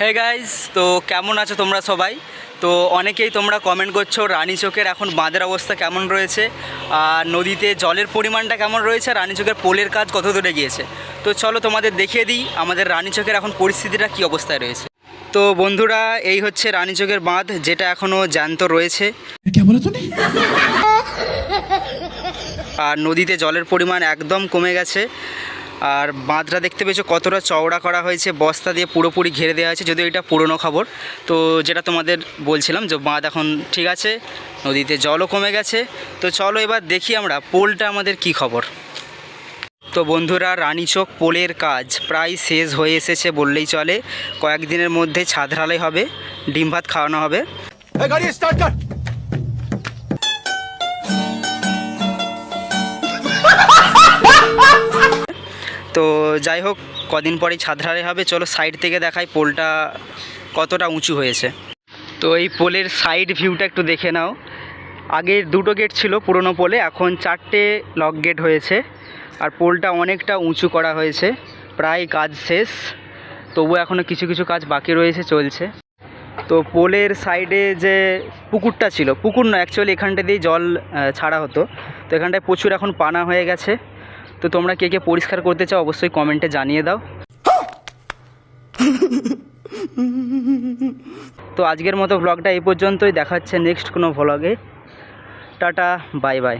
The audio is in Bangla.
হে গাইজ তো কেমন আছো তোমরা সবাই? তো অনেকেই তোমরা কমেন্ট করছ রানীচকের এখন বাঁধের অবস্থা কেমন রয়েছে? আর নদীতে জলের পরিমাণটা কেমন রয়েছে? রানীচকের পোলের কাজ কত দূরে গিয়েছে? তো চলো তোমাদের দেখিয়ে দিই আমাদের রানীচকের এখন পরিস্থিতিটা কি অবস্থায় রয়েছে। তো বন্ধুরা এই হচ্ছে রানীচকের বাঁধ যেটা এখনও জ্যান্ত রয়েছে। আর নদীতে জলের পরিমাণ একদম কমে গেছে। আর বাঁধটা দেখতে পেয়েছ কতটা চওড়া করা হয়েছে, বস্তা দিয়ে পুরোপুরি ঘিরে দেওয়া হয়েছে যদিও এটা পুরনো খবর। তো যেটা তোমাদের বলছিলাম যে বাঁধ এখন ঠিক আছে, নদীতে জলও কমে গেছে। তো চলো এবার দেখি আমরা পোলটা আমাদের কি খবর। তো বন্ধুরা রানীচোক পোলের কাজ প্রায় শেষ হয়ে এসেছে বললেই চলে। কয়েকদিনের মধ্যে ছাদ ঢালাই হবে, ডিম ভাত খাওয়ানো হবে। তো যাই হোক, কদিন পরেই ছাদ হবে। চলো সাইড থেকে দেখাই পোলটা কতটা উঁচু হয়েছে। তো এই পোলের সাইড ভিউটা একটু দেখে নাও। আগে দুটো গেট ছিল পুরনো পোলে, এখন চারটে লক গেট হয়েছে। আর পোলটা অনেকটা উঁচু করা হয়েছে, প্রায় কাজ শেষ। তবু এখনও কিছু কিছু কাজ বাকি রয়েছে, চলছে। তো পোলের সাইডে যে পুকুরটা ছিল, পুকুর না অ্যাকচুয়ালি এখানটা দিয়ে জল ছাড়া হতো। তো এখানটায় প্রচুর এখন পানা হয়ে গেছে। তো তোমরা কে কে পরিষ্কার করতে চাও অবশ্যই কমেন্টে জানিয়ে দাও। তো আজকের মতো ভ্লগটা এই পর্যন্তই। দেখাচ্ছে নেক্সট কোনো ভ্লগে টাটা বাই বাই